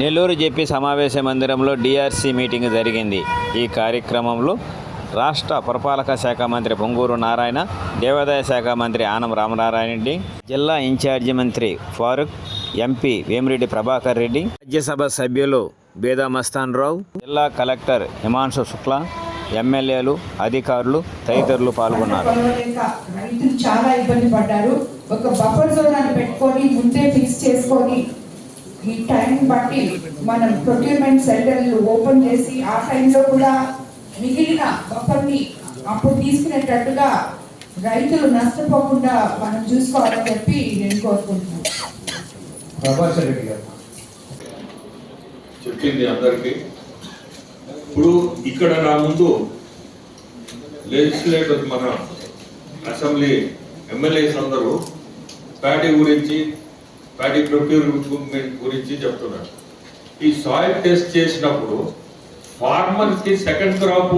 నెల్లూరు జెపి సమావేశ మందిరంలో DRC meeting జరిగింది. ఈ కార్యక్రమంలో రాష్ట్ర పురపాలక శాఖ మంత్రి పొంగూరు నారాయణ దేవాదాయ శాఖ మంత్రి ఆనం రామనారాయణ రెడ్డి జిల్లా ఇన్ఛార్జి మంత్రి ఫారూక్ ఎంపీ వేమిరెడ్డి ప్రభాకర్ రెడ్డి రాజ్యసభ సభ్యులు బేదా మస్తాన్ రావు జిల్లా కలెక్టర్ హిమాంశు శుక్లా ఎమ్మెల్యేలు అధికారులు తదితరులు పాల్గొన్నారు. రైతులు చాలా ఇబ్బంది పడ్డారు. ఒక బఫర్ జోన్ అని పెట్టుకొని ముందే ఫిక్స్ చేసుకొని ఈ టైం బట్టి మనం ప్రొక్యూర్మెంట్ సెంటర్లు ఓపెన్ చేసి ఆ టైంలో కూడా మిగిలిన బఫర్ని అప్పుడు తీసుకునేటట్టుగా రైతులు నష్టపోకుండా మనం చూసుకోవాలని చెప్పి నేను కోరుకుంటున్నాను. ప్రభాకర్ రెడ్డి గారు. చెప్పింది అందరికీ. ఇప్పుడు ఇక్కడ నా ముందు లెజిస్లేటర్ మన అసెంబ్లీ ఎమ్మెల్యేస్ అందరూ ప్యాడీ గురించి వాటి ప్రొక్యూర్మెంట్ గురించి చెప్తున్నారు. ఈ సాయిల్ టెస్ట్ చేసినప్పుడు ఫార్మర్కి సెకండ్ క్రాప్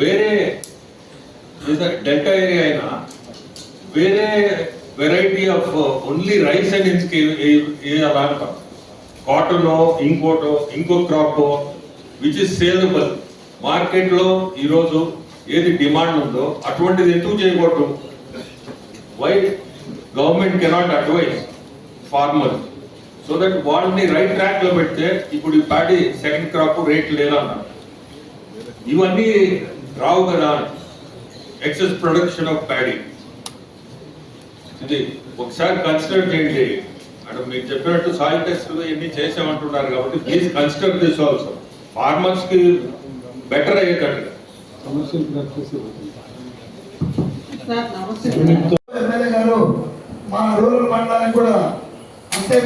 వేరే డెల్టా ఏరియా అయినా వేరే variety of only rice and అంటాం. కాటన్ ఇంకోటో ఇంకో క్రాప్ విచ్ ఇస్ సేలబుల్ మార్కెట్లో ఈరోజు ఏది డిమాండ్ ఉందో అటువంటిది ఎందుకు చేయకూడదు? Why government cannot advise farmer so that వాళ్ళని రైట్ ట్రాక్లో పెడితే ఇప్పుడు ఈ ప్యాడీ సెకండ్ క్రాప్ రేట్ లేదన్నారు. ఇవన్నీ రావు కదా ఎక్సెస్ ప్రొడక్షన్ ఆఫ్ ప్యాడీ ఇది ఒకసారి కన్సిడర్ చేయండి. అంటే మీరు చెప్పినట్టు సాయిల్ టెస్ట్ ఇవన్నీ చేసామంటున్నారు కాబట్టి ప్లీజ్ కన్సిడర్ దిస్ ఆల్సో ఫార్మర్స్కి బెటర్ అయ్యేటట్టు ఎమ్మెల్యే గారు మా రూరల్ మండలానికి కూడా అంటే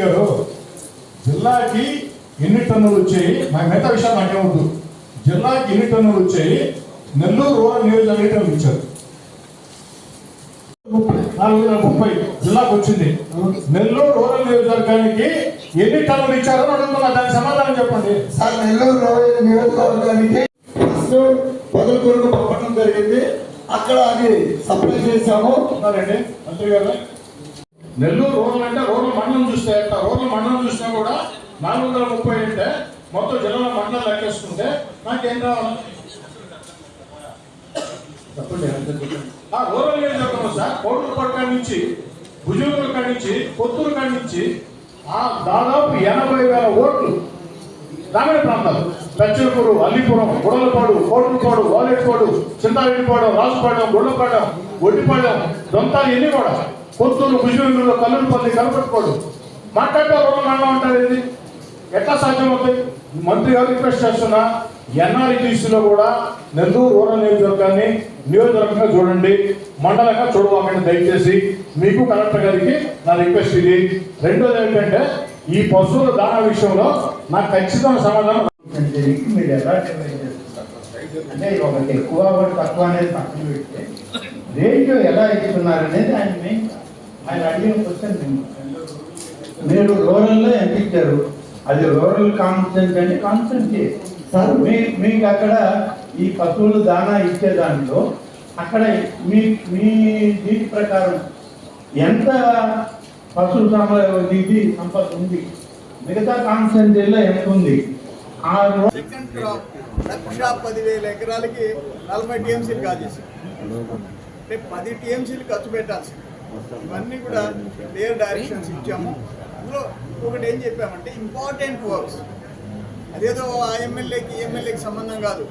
గారు జిల్లాకి ఎన్ని టన్నులు వచ్చాయి? నాకు మిగతా విషయాలు నాకేమవుతుంది జిల్లాకి ఎన్ని టన్నులు వచ్చాయి? నెల్లూరు రూరల్ నియోజకవర్గం ఇచ్చారు. నాలుగు వేల ముప్పై జిల్లాకు వచ్చింది. నెల్లూరు రూరల్ నియోజకవర్గానికి ఎన్ని టన్నులు ఇచ్చారో అడుగుతున్నా దానికి సమాధానం చెప్పండి. సార్ నెల్లూరు రోడ్డు నియోజకవర్గానికి పొదలకూరుకు పంపడం జరిగింది. అక్కడ అది సప్లై చేశాము. మంత్రి గారు? నెల్లూరు రూరల్ అంటే రూరల్ మండలం చూస్తే ఎంత రూరల్ మండలం చూసినా కూడా నాలుగు వందల ముప్పై అంటే మొత్తం జిల్లాల మండలం లెక్కేసుకుంటే నాకేం రావాలి చెప్పండి చెప్పండి. ఆ రూరల్ నియోజకవర్గం సార్? కోటూరు పట్టణ నుంచి భుజూరు కాడి నుంచి కొత్తూరు కాడి నుంచి ఆ దాదాపు ఎనభై వేల ఓట్లు గ్రామీణ ప్రాంతాలు. పెచ్చలపూరు అల్లిపురం గుడలపాడు కోటూరుపాడు వాలెట్పాడు చింతారెడ్డిపాడు రాజుపాడెం గుళ్ళపాడెం ఒడ్డిపాడెం దొంతాలు ఇన్ని కూడా కొత్తూరు భుజూరులో కల్లూరుపల్లి కనపెట్టుకోడు. మాట్లాడితే రూరల్ మండలం అంటారు ఇది ఎట్లా సాధ్యం అవుతుంది మంత్రి గారు రిక్వెస్ట్ చేస్తున్నా ఎన్ఆర్టీసీలో కూడా నెల్లూరు రూరల్ నియోజకవర్గాన్ని నియోజకవర్గంగా చూడండి మండలంగా చూడవాకండి దయచేసి. మీకు కలెక్టర్ గారికి నా రిక్వెస్ట్ ఇది. రెండోది ఏంటంటే ఈ పశువుల దాన విషయంలో నాకు ఖచ్చితమైన సమాధానం మీరు ఎలా అంటే ఒకటి ఎక్కువ ఒకటి తక్కువ అనేది పక్కన పెడితే రేషియో ఎలా ఇస్తున్నారు అనేది ఆయన మెయిన్ ఆయన అడిగిన క్వశ్చన్ మీరు రూరల్లో ఎంత ఇచ్చారు. అది రూరల్ కాన్సెంట్ అని కాన్సెంట్ సార్ మీ మీకు అక్కడ ఈ పశువులు దానా ఇచ్చే దాంట్లో అక్కడ మీ మీ దీని ప్రకారం ఎంత పశువుల సంపద ఇది సంపద ఉంది? మిగతా కాన్సెంట్రీలో ఎంత ఉంది? ఆ లక్ష పదివేల ఎకరాలకి నలభై టీఎంసీలు కాజేసి అంటే పది టీఎంసీలు ఖర్చు పెట్టాల్సింది. ఇవన్నీ కూడా క్లియర్ డైరెక్షన్స్ ఇచ్చాము. అందులో ఒకటి ఏం చెప్పామంటే ఇంపార్టెంట్ వర్క్స్ అదేదో ఆ ఎమ్మెల్యేకి ఎమ్మెల్యేకి సంబంధం కాదు.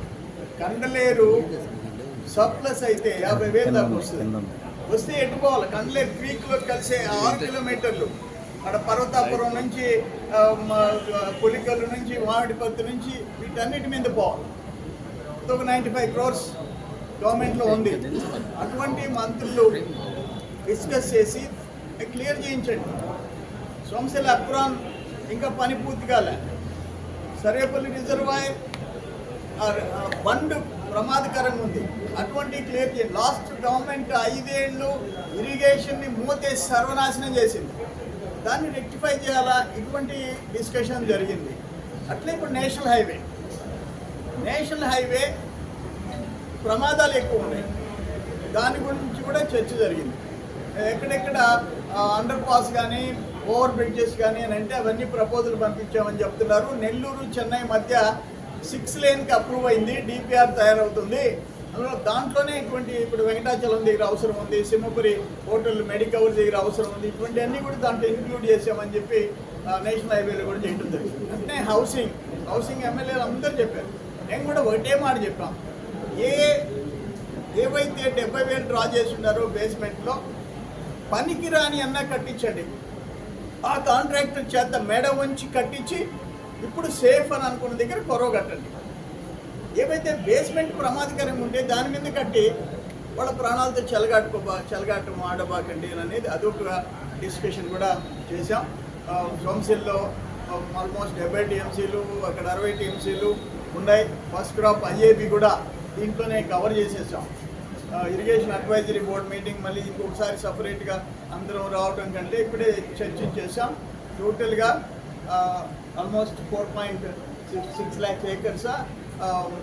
కండలేరు సర్ప్లస్ అయితే యాభై వేలు దాకా వస్తుంది. వస్తే ఎట్టుకోవాలి? కండలేరు క్రీక్లో కలిసే ఆరు కిలోమీటర్లు. అక్కడ పర్వతాపురం నుంచి పులికల్లు నుంచి మామిడిపత్తి నుంచి వీటన్నిటి మీద పోవాలి. ఒక నైంటీ ఫైవ్ క్రోర్స్ గవర్నమెంట్లో ఉంది. అటువంటి మంత్రులు డిస్కస్ చేసి క్లియర్ చేయించండి. సోమశిల అప్రాన్ ఇంకా పని పూర్తి కాలే. సరేపల్లి రిజర్వాయర్ బండ్ ప్రమాదకరంగా ఉంది. అటువంటి క్లియర్ చేయండి లాస్ట్ గవర్నమెంట్ ఐదేళ్ళు ఇరిగేషన్ని మూతేసి సర్వనాశనం చేసింది. దాన్ని రెక్టిఫై చేయాలా? ఇటువంటి డిస్కషన్ జరిగింది. అట్లే ఇప్పుడు నేషనల్ హైవే. నేషనల్ హైవే ప్రమాదాలు ఎక్కువ ఉన్నాయి. దాని గురించి కూడా చర్చ జరిగింది. ఎక్కడెక్కడ అండర్ పాస్ కానీ ఓవర్ బ్రిడ్జెస్ కానీ అని అంటే అవన్నీ ప్రపోజల్ పంపించామని చెప్తున్నారు. నెల్లూరు చెన్నై మధ్య సిక్స్ లేన్కి అప్రూవ్ అయింది డిపిఆర్ తయారవుతుంది. అందులో దాంట్లోనే ఇటువంటి ఇప్పుడు వెంకటాచలం దగ్గర అవసరం ఉంది సింహపురి హోటల్ మెడికవర్ దగ్గర అవసరం ఉంది. ఇటువంటివన్నీ కూడా దాంట్లో ఇంక్లూడ్ చేసామని చెప్పి నేషనల్ హైవేలో కూడా చేయడం జరిగింది. అంటే హౌసింగ్ హౌసింగ్ ఎమ్మెల్యేలు అందరూ చెప్పారు. నేను కూడా ఒకటే మాట చెప్పాం. ఏ ఏవైతే డెబ్బై వేలు డ్రా చేసి ఉన్నారో బేస్మెంట్లో పనికి రాని అన్నా కట్టించండి. ఆ కాంట్రాక్టర్ చేత మెడ వంచి కట్టించి ఇప్పుడు సేఫ్ అని అనుకున్న దగ్గర కొరవ కట్టండి. ఏవైతే బేస్మెంట్ ప్రమాదకరంగా ఉంటే దాని మీద కట్టి వాళ్ళ ప్రాణాలతో చెలగాటుకోబా చెలగాటం ఆడబాకండి అనేది అదొక డిస్కషన్ కూడా చేశాం. సోమశిల్లో ఆల్మోస్ట్ డెబ్బై టీఎంసీలు అక్కడ అరవై టీఎంసీలు ఉన్నాయి. ఫస్ట్ క్రాప్ ఐఏబి కూడా దీంట్లోనే కవర్ చేసేసాం. ఇరిగేషన్ అడ్వైజరీ బోర్డ్ మీటింగ్ మళ్ళీ ఇంకొకసారి సపరేట్గా అందరం రావడం కంటే ఇప్పుడే చర్చించేసాం టోటల్గా almost four point six six lakhs acres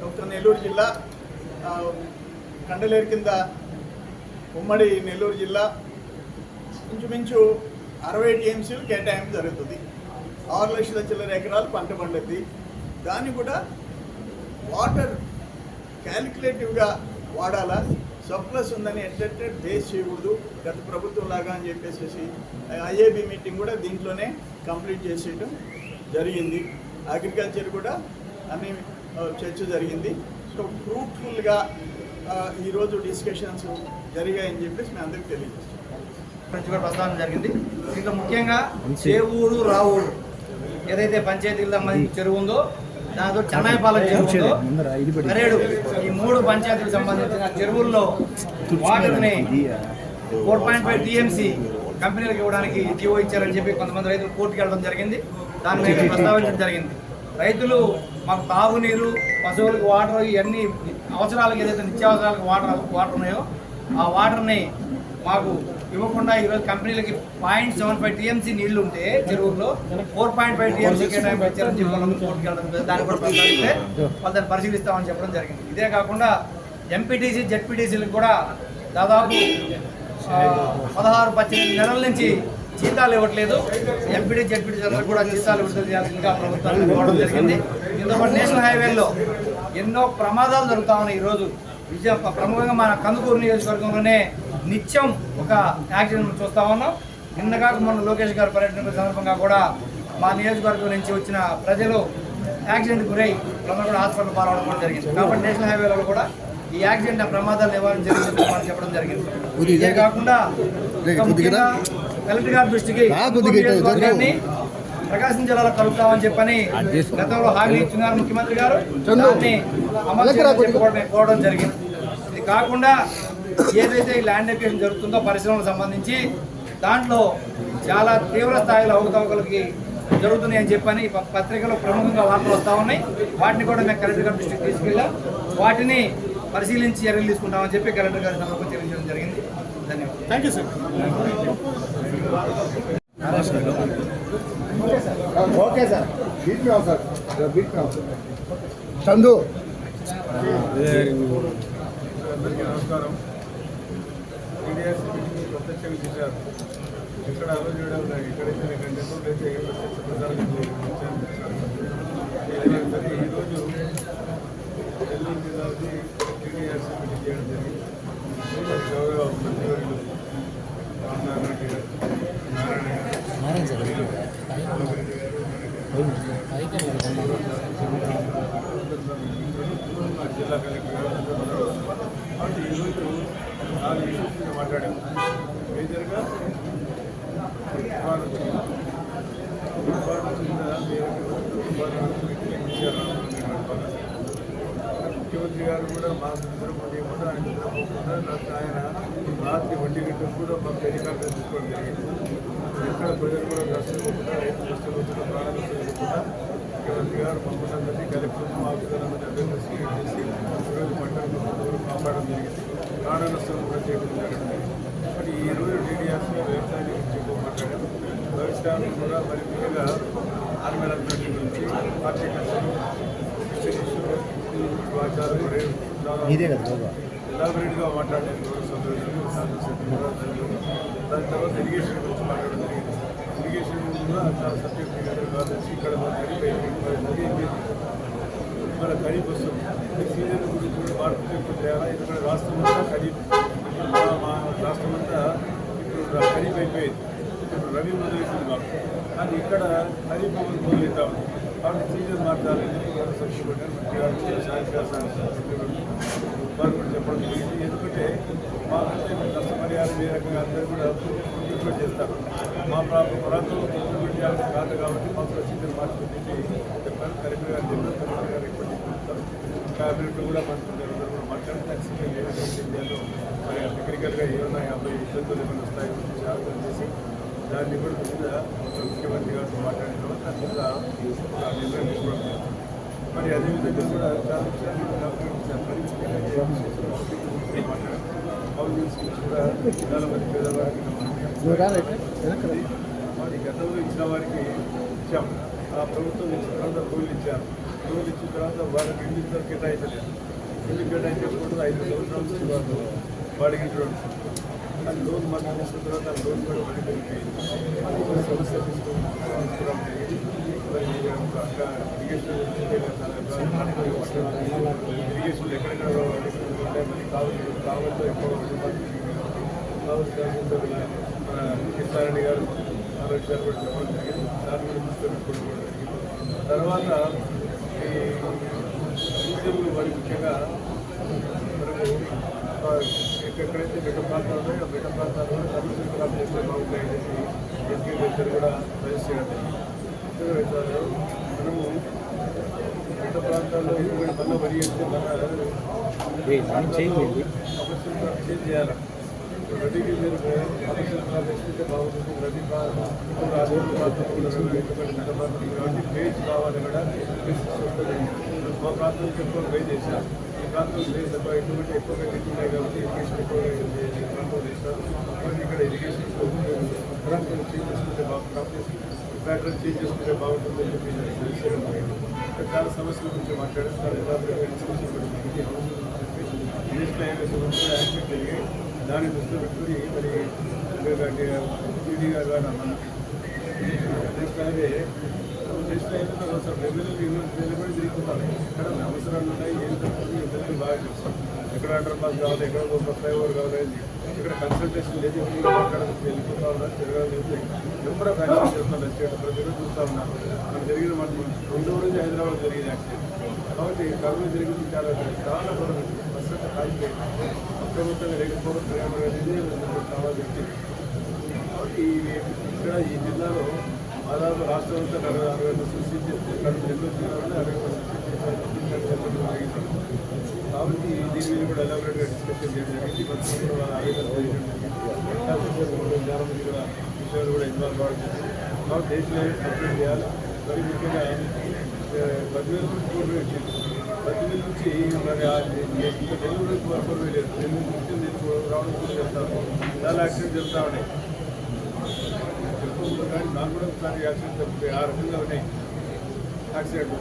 ఒక నెల్లూరు జిల్లా కండలేరు కింద ఉమ్మడి నెల్లూరు జిల్లా ఇంచుమించు అరవై టీఎంసీలు కేటాయింపు జరుగుతుంది. ఆరు లక్షల చిల్లర ఎకరాలు పంట పండుద్ది. దాన్ని కూడా వాటర్ క్యాలిక్యులేటివ్గా వాడాలా? సర్ప్లస్ ఉందని ఎట్లెట్టే బేస్ చేయకూడదు గత ప్రభుత్వం లాగా అని చెప్పేసి ఐఏబి మీటింగ్ కూడా దీంట్లోనే కంప్లీట్ చేసేయడం జరిగింది అగ్రికల్చర్ కూడా అన్ని చర్చ జరిగింది సో ఫ్రూట్ఫుల్గా ఈరోజు డిస్కషన్స్ జరిగాయని చెప్పేసి మేము అందరికీ తెలియజేస్తాం ప్రస్తావన జరిగింది ఇంకా ముఖ్యంగా చేవూరు రావూరు ఏదైతే పంచాయతీలకు సంబంధించి చెరువు ఉందో దాంతో చెన్నైపాలెం చెరువు ఉందో కరేడు ఈ మూడు పంచాయతీలకు సంబంధించిన చెరువుల్లో వాటర్ని ఫోర్ పాయింట్ ఫైవ్ టీఎంసీ కంపెనీలకు ఇవ్వడానికి జీవో ఇచ్చారని చెప్పి కొంతమంది రైతులు కోర్టుకు వెళ్ళడం జరిగింది. దాని మీద ప్రస్తావించడం జరిగింది. రైతులు మాకు తాగునీరు పశువులకు వాటర్ ఇవన్నీ అవసరాలకు ఏదైతే నిత్యావసరాలకు వాటర్ వాటర్ ఉన్నాయో ఆ వాటర్ని మాకు ఇవ్వకుండా ఈరోజు కంపెనీలకి పాయింట్ సెవెన్ ఫైవ్ టీఎంసీ నీళ్ళు ఉంటే చెరువులో ఫోర్ పాయింట్ ఫైవ్ టీఎంసీ కేటాయింపు ఇచ్చారని చెప్పి వెళ్ళడం దాన్ని కూడా ప్రస్తావిస్తే వాళ్ళు దాన్ని పరిశీలిస్తామని చెప్పడం జరిగింది. ఇదే కాకుండా ఎంపీటీసీ జెడ్పీటీసీలకు కూడా దాదాపు పదహారు పద్దెనిమిది నెలల నుంచి జీతాలు ఇవ్వట్లేదు. ఎంపీడీ జెడ్పీటీ కూడా జీతాలు విడుదల చేయాల్సిందిగా ప్రభుత్వాన్ని ఇవ్వడం జరిగింది. ఇంతకుముందు నేషనల్ హైవేల్లో ఎన్నో ప్రమాదాలు జరుగుతా ఉన్నాయి ఈరోజు. విజయ ప్రముఖంగా మన కందుకూరు నియోజకవర్గంలోనే నిత్యం ఒక యాక్సిడెంట్ చూస్తా ఉన్నాం. నిన్నగా మొన్న లోకేష్ గారు పర్యటన సందర్భంగా కూడా మా నియోజకవర్గం నుంచి వచ్చిన ప్రజలు యాక్సిడెంట్ గురై వాళ్ళందరూ కూడా హాస్పిటల్ పాల్గొనడం కూడా జరిగింది. కాబట్టి నేషనల్ హైవేలో కూడా ఈ యాక్సిడెంట్ ప్రమాదాలు నివారణ జరిగింది మనం చెప్పడం జరిగింది. ఇదే కాకుండా కలెక్టర్ గారి దృష్టికి ప్రకాశం జిల్లాలో కలుపుతామని చెప్పని గతంలో హామీ ఇచ్చినారు ముఖ్యమంత్రి గారు దాన్ని అమలు కోరడం జరిగింది. ఇది కాకుండా ఏదైతే ఈ ల్యాండ్ ఎక్వేషన్ జరుగుతుందో పరిశ్రమలకు సంబంధించి దాంట్లో చాలా తీవ్ర స్థాయిలో అవకతవకలకి జరుగుతున్నాయి అని చెప్పని పత్రికలో ప్రముఖంగా వార్తలు వస్తూ ఉన్నాయి. వాటిని కూడా మేము కలెక్టర్ గారి దృష్టికి తీసుకెళ్ళాం. వాటిని పరిశీలించి చర్యలు తీసుకుంటామని చెప్పి కలెక్టర్ గారి సందర్భంగా తెలియజేయడం జరిగింది. ధన్యవాదాలు. Thank you sir okay sir. Beat మీ సార్ బీట్ మీ చందు. అందరికీ నమస్కారం. ఇక్కడ ప్రత్యక్షంగా ఎక్కడ అలో చేయడం ఎక్కడైతే కంటే అయితే ఏ ప్రత్యక్ష ప్రచారం చేయడం ఏదైనా సరే ఈరోజు నెల్లూరు జిల్లాకి టీడీఎస్ మీటింగ్ చేయడం జరిగింది దీనిలో గౌరవ మంత్రివర్యులు రామనారాయణ రెడ్డి గారు నారాయణ గారు జిల్లా కలెక్టర్ గారు కాబట్టి ఈరోజు నాలుగు ఇష్యూస్ మీద మాట్లాడాం మేజర్గా ముఖ్యమంత్రి గారు కూడా మా సందర్భంగా కూడా ఆయన నిద్రపోకుండా నాకు ఆయన రాత్రి ఒంటి గంటకు కూడా మాకు టెలికాన్ఫరెన్స్ తీసుకోవడం జరిగింది ఎక్కడ ప్రజలు కూడా నష్టపోకుండా రైతు నష్టపోకుండా ప్రాణాలు నష్టపోకుండా ముఖ్యమంత్రి గారు మమ్మల్ని అందరినీ కలెక్టర్ ఆఫీసర్లందరినీ అందరినీ సీట్ చేసి ఈరోజు పంటలు కాపాడడం జరిగింది ప్రాణ నష్టం కూడా చేయడం జరిగింది మరి ఈ రోజు టీడీఎస్ వ్యవసాయం గురించి ఎక్కువ మాట్లాడాం వ్యవసాయం కూడా మరి ముఖ్యంగా ఆర్మీ రంగం గురించి పార్టీ కష్టం ఎలాబరేట్గా మాట్లాడాను గౌరవ సభ్యులు శాసనసభ్యులు దాని తర్వాత ఇరిగేషన్ గురించి మాట్లాడడం జరిగింది. ఇరిగేషన్ కూడా చాలా సబ్జెక్ట్ కావాల్సి ఇక్కడ మన ఖరీఫ్ మరి నది అయిపోయింది మన ఖరీఫ్ వస్తుంది. ఈ సీజన్ గురించి కూడా మార్పు చెప్పులు తేడా ఇది కూడా రాష్ట్రం అంతా ఖరీఫ్ మా రాష్ట్రం అంతా ఇప్పుడు ఖరీఫ్ అయిపోయింది ఇప్పుడు రవి మొదలవుతుంది మాకు కానీ ఇక్కడ ఖరీఫ్ మొదలవుతా ఉంది కాబట్టి సీజన్ మార్చాలి వారు చెప్పడం జరిగింది ఎందుకంటే మాకంటే నష్టపరిహారం ఏ రకంగా అందరూ కూడా ఇంట్లో చేస్తారు మా ప్రాంతం ప్రాంతంలో పొద్దున పెట్టాల్సిన కాదు కాబట్టి మాకు సీజన్ మార్చి చెప్పారు కలెక్టర్ గారు చెప్పారు కలెక్టర్ గారు రిపోర్ట్ క్యాబినెట్ కూడా పంచుకుంటారు అందరూ కూడా మాట్లాడి మరి టెక్నికల్గా ఏమైనా యాభై ఇబ్బందులు ఏమైనా వస్తాయో చేసి దాన్ని కూడా మీద ముఖ్యమంత్రి గారితో మాట్లాడిన తర్వాత దాని మీద నిర్ణయం మరి అదేవిధంగా కూడా చాలా విషయాలు డాక్టర్ కూడా చాలా మంది పేదవారికి మరి గతంలో ఇచ్చిన వారికి ఇచ్చాం ఆ ప్రభుత్వం ఇచ్చిన తర్వాత రూల్ ఇచ్చారు. రూల్ ఇచ్చిన తర్వాత వాళ్ళకి ఇల్లు కేటాయించలేదు? ఇల్లు కేటాయించకుండా ఐదు సంవత్సరాల నుంచి వాళ్ళు వాడికి ఇటువంటి లోన్ మనం తీసుకున్న తర్వాత ఆ లోన్ కూడా మళ్ళీ పెరిగిపోయింది అది సమస్య తీసుకోవడం జరిగింది ఎక్కడెక్కడ ఉంటాయి మరి కావచ్చు కావచ్చు ఎక్కువ కావచ్చు మన కిషారెడ్డి గారు ఆలోచన కూడా చెప్పడం జరిగింది దాని గురించి కూడా తర్వాత ఈ సూచనలు మరి ముఖ్యంగా ఎక్కడెక్కడైతే మిగతా ప్రాంతాలు ఆ మిగతా ప్రాంతాలు కూడా కమిషన్ క్రాప్ చేస్తే బాగుంటాయని చెప్పి ఎస్పీ వెంచర్ కూడా సజెస్ట్ చేయడం. మనము మిగతా ప్రాంతాల్లో మళ్ళీ వరి వేస్తే మన చేంజ్ చేయాలి రబీకి మీరు క్రాప్ వేసుకుంటే బాగుంటుంది రబీ ప్రాంతం ఇప్పుడు ఆ రోజు ప్రాంతం కాబట్టి పేజ్ కావాలి కూడా. మా ప్రాంతానికి ఎక్కువ పే చేశారు ఈ ప్రాంతం లేదు తప్ప ఎటువంటి ఎక్కువగా నీళ్ళు ఉన్నాయి కాబట్టి ఇరిగేషన్ ఎక్కువగా ఈ ప్రాంతం చేస్తారు మరి ఇక్కడ ఇరిగేషన్ ప్రాంతం చేంజ్ చేసుకుంటే బాగుంటుంది. ప్యాటర్న్ చేంజ్ చేసుకుంటే బాగుంటుంది అని చెప్పి నేను సజెస్ట్ చేయడం జరిగింది. ఇక్కడ చాలా సమస్యల గురించి మాట్లాడారు. చాలా ఎలాబొరేట్గా డిస్కషన్ కూడా జరిగింది. నేషనల్ హైవేస్ గురించి యాక్సిడెంట్ జరిగాయి దాన్ని దృష్టిలో పెట్టుకుని మరి టీడీ గారు కానీ అన్న నేషనల్ తిరుగుతున్నారు అవసరాలు ఉన్నాయి ఏం తప్పదు ఇద్దరికి బాగా తెలుసు ఎక్కడ అండర్ పాస్ కావాలి ఎక్కడ ఒక ఫ్లైఓవర్ కావాలి ఇక్కడ కన్సల్టేషన్ లేదు ఎక్కడ వెళ్ళిపోతా ఉన్నారు తిరగలేదు నెంబర్ ఆఫ్ యాక్సిడెంట్ చేస్తున్నారు స్టేట్ ప్రజలు చూస్తూ ఉన్నారు మనకు జరిగిన మన రోజు హైదరాబాద్ జరిగింది యాక్సిడెంట్ కాబట్టి కర్నూలు జరిగింది చాలా చాలా పొరలు బస్సు కాలిపోయింది అప్రమత్తంగా లేకపోవడం అనేది చాలా కాబట్టి ఇక్కడ ఈ జిల్లాలో దాదాపు రాష్ట్రం అంతా అరవై అరవై పర్సెంట్ చేస్తారు కాబట్టి దీని మీద కూడా ఎలాబరేట్గా డిస్కషన్ చేయడం జరిగింది చాలా మంది కూడా విషయాలు కూడా ఇన్వాల్వ్ అవ్వడం జరిగింది కాబట్టి దేశంలో కంప్లీట్ చేయాలి మరి ముఖ్యంగా పదివేల నుంచి ఫోర్ వేలు వచ్చింది పదివేల నుంచి మరి ఇంకా డెలివరీ ఫోర్ వేలు లేదు డెలివరీ నుంచి రావడం కూడా చాలా యాక్సిడెంట్ జరుగుతూ ఉన్నాయి కానీ నాకు కూడా ఒకసారి యాక్సిడెంట్ జరుగుతాయి ఆ రకంగా ఉన్నాయి యాక్సిడెంట్.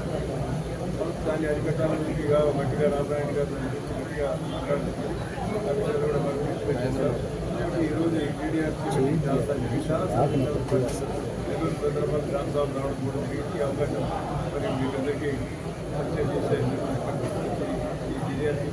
దాన్ని అరికట్టాలని ఇక మట్టిగా రామనాయుడు గారు దాని గురించి గట్టిగా మాట్లాడుతున్నారు. ఆ విషయాలు కూడా మనకు తీసుకొని చేస్తారు కాబట్టి ఈరోజు ఈ టీడీఆర్సీ చాలా సందర్భాలు నెల్లూరు సందర్భాలు రామసాబు రావడం కూడా జరిగింది ఈ అవకాశం మరి మీకందరికీ పరిచయం చేసే ఈ టీడీఆర్సీ